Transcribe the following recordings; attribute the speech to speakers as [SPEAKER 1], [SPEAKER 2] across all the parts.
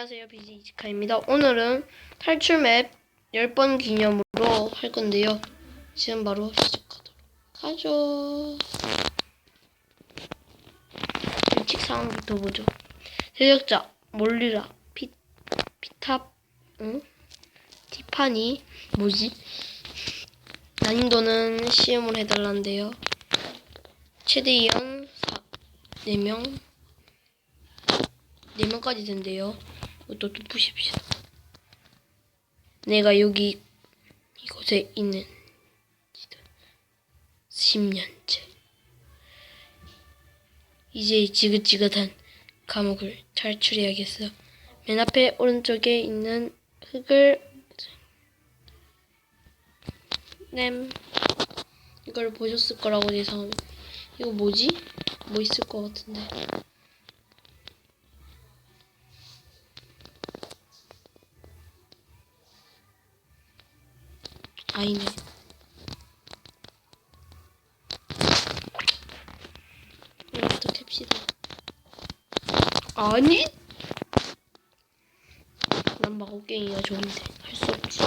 [SPEAKER 1] 안녕하세요. 비지 이지카입니다. 오늘은 탈출 맵 10번 기념으로 할 건데요. 지금 바로 시작하도록 하죠. 규칙 사항부터 보죠. 제작자, 몰리라, 피, 피탑, 응? 티파니, 뭐지? 난이도는 시험을 해달란데요. 최대 이연 4, 4명, 4명까지 된대요. 또 푸십시다. 내가 여기 이곳에 있는 10년째. 이제 이 지긋지긋한 감옥을 탈출해야겠어. 맨 앞에 오른쪽에 있는 흙을 램 이걸 보셨을 거라고 예상합니다. 이거 뭐지? 뭐 있을 것 같은데. 아니네. 이것부터 캡시다. 아니? 난 마곡갱이가 좋은데 할 수 없지.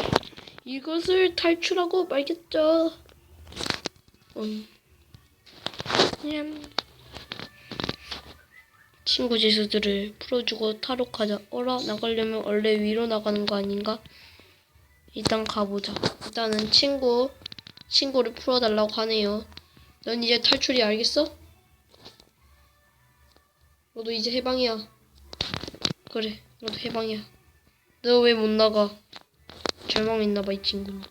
[SPEAKER 1] 이것을 탈출하고 말겠죠. 음. 냠. 친구 지수들을 풀어주고 탈옥하자. 어라 나가려면 원래 위로 나가는 거 아닌가? 일단 가보자. 일단은 친구, 친구를 풀어달라고 하네요. 넌 이제 탈출이 알겠어? 너도 이제 해방이야. 그래, 너도 해방이야. 너 왜 못 나가? 절망했나봐, 이 친구는.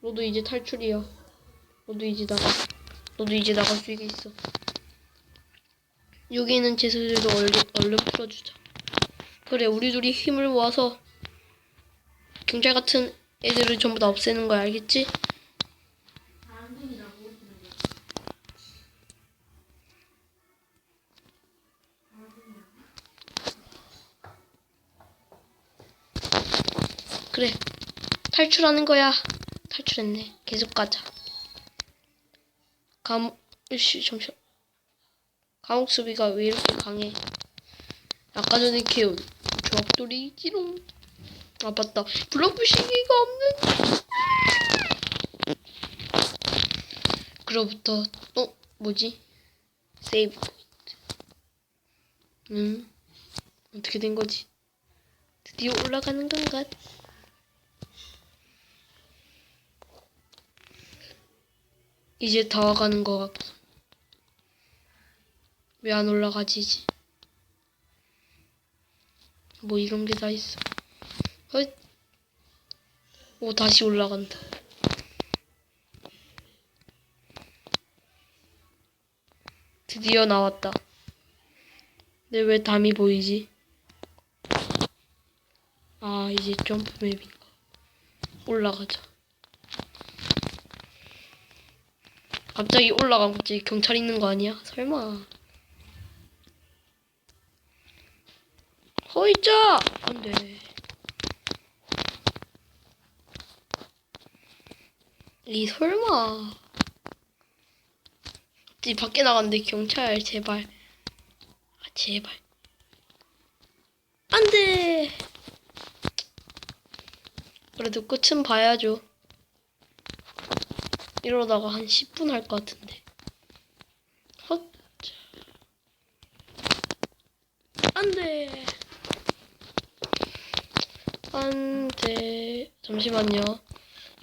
[SPEAKER 1] 너도 이제 탈출이야. 너도 이제 나가. 너도 이제 나갈 수 있겠어. 여기 있는 제수들도 얼른, 얼른 풀어주자. 그래, 우리 둘이 힘을 모아서 경찰 같은 애들을 전부 다 없애는 거야, 알겠지? 그래, 탈출하는 거야. 탈출했네. 계속 가자. 감옥, 으씨, 잠시만. 감옥 수비가 왜 이렇게 강해? 아까 전에 키운 조합돌이 지롱. 아 맞다. 블럭부시기가 없는 그로부터 어 뭐지? 세이브 포인트. 음 어떻게 된 거지? 드디어 올라가는 건가? 이제 다 와가는 것 같고. 왜 안 올라가지지? 뭐 이런 게 다 있어 헛. 오, 다시 올라간다. 드디어 나왔다. 근데 왜 담이 보이지? 아, 이제 점프 맵인가. 올라가자. 갑자기 올라가면 갑자기 경찰 있는 거 아니야? 설마. 허이자! 안 돼. 이 설마. 갑자기 밖에 나갔는데 경찰 제발. 아 제발. 안돼. 그래도 끝은 봐야죠. 이러다가 한 10분 할 것 같은데. 헛. 안돼. 안돼. 잠시만요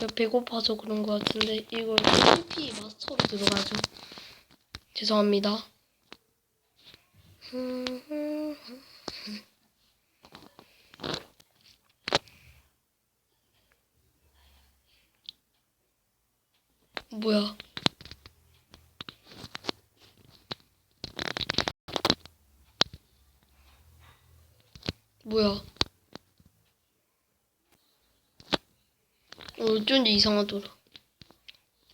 [SPEAKER 1] 배고파서 그런 것 같은데 이걸 TP 마스터로 들어가죠. 죄송합니다. 뭐야? 뭐야? 어, 어쩐지 이상하더라.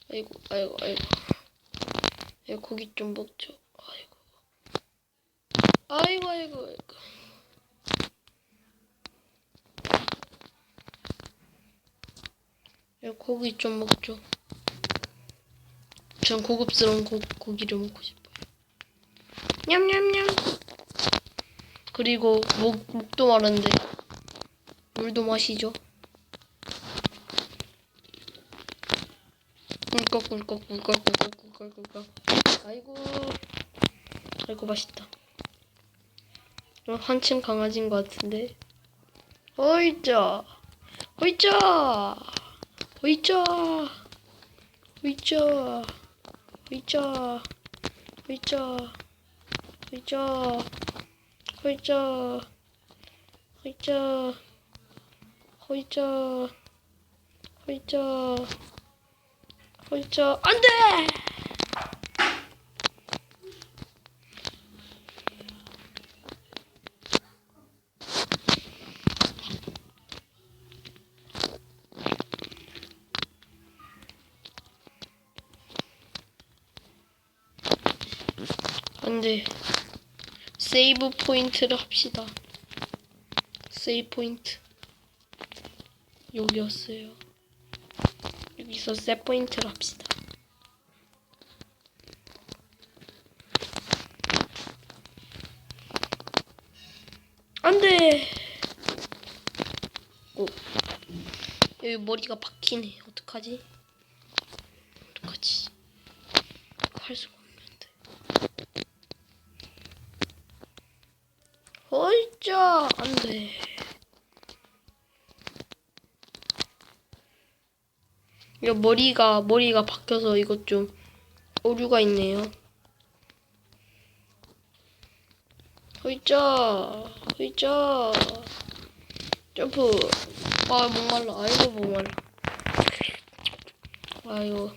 [SPEAKER 1] 아이고, 아이고, 아이고. 아이고, 고기 좀 먹죠. 아이고. 아이고, 아이고, 아이고. 아이고, 고기 좀 먹죠. 전 고급스러운 고, 고기를 먹고 싶어요. 냠냠냠. 그리고 목, 목도 마른데 물도 마시죠. 꿀꺽 꿀꺽 꿀꺽 꿀꺽 꿀꺽 꿀꺽 아이고 아이고 맛있다. 어, 한층 강아지인 것 같은데. 어이자 어이자 어이자 어이자 어이자 어이자 어이자 어이자 어이자 어이자 어이자 어이자 안돼! 안돼. 세이브 포인트를 합시다. 세이브 포인트. 여기였어요 여기서 세 포인트를 합시다. 안돼! 오. 여기 머리가 박히네. 어떡하지? 어떡하지? 할 수가 없는데. 어이짜 안돼 이거 머리가 머리가 박혀서 이것 좀 오류가 있네요. 어이짜 어이짜 점프. 아 목말라. 아이고 목말라. 아이고.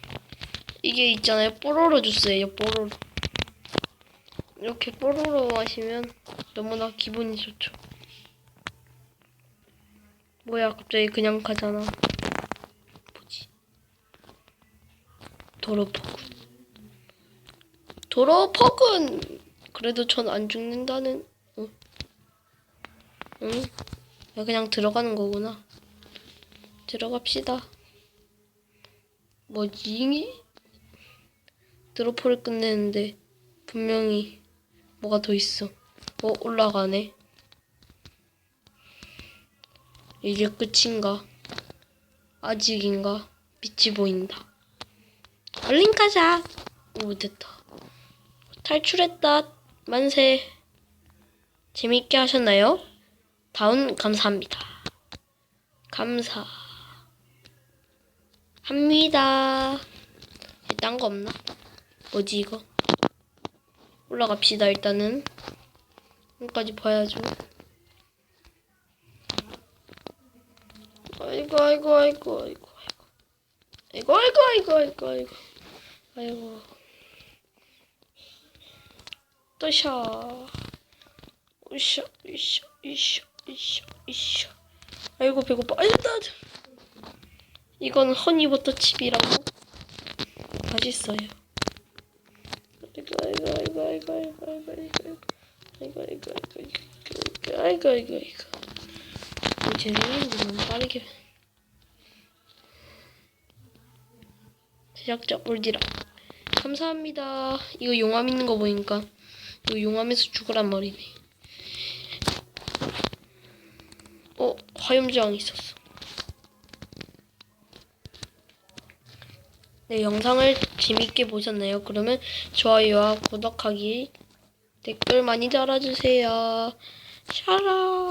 [SPEAKER 1] 이게 있잖아요. 뽀로로 주스예요 뽀로로. 이렇게 뽀로로 마시면 너무나 기분이 좋죠. 뭐야, 갑자기 그냥 가잖아. 도로퍼군. 도로퍼군! 그래도 전 안 죽는다는, 응? 응? 야, 그냥 들어가는 거구나. 들어갑시다. 뭐지? 드로퍼를 끝내는데, 분명히 뭐가 더 있어. 어, 올라가네. 이게 끝인가? 아직인가? 빛이 보인다. 얼른 가자. 오, 됐다. 탈출했다. 만세. 재밌게 하셨나요? 다운 감사합니다. 감사. 합니다. 딴 거 없나? 뭐지 이거? 올라갑시다 일단은. 여기까지 봐야죠. 아이고 아이고 아이고 아이고 아이고 아이고 아이고 아이고 아이고 아이고 또샤 으쌰 으쌰 으쌰 으쌰 으쌰 아이고 배고파 아이고 이건 허니버터 칩이라고 맛있어요 아이고 아이고 아이고 아이고 아이고 아이고 아이고 아이고 아이고 아이고 아이고 아이고 아이고 아이고 재능인데 너무 빠르게 제작자 올디라 감사합니다. 이거 용암 있는 거 보니까 이거 용암에서 죽으란 말이네. 어 화염저항 있었어. 네 영상을 재밌게 보셨나요? 그러면 좋아요와 구독하기 댓글 많이 달아주세요. 샤라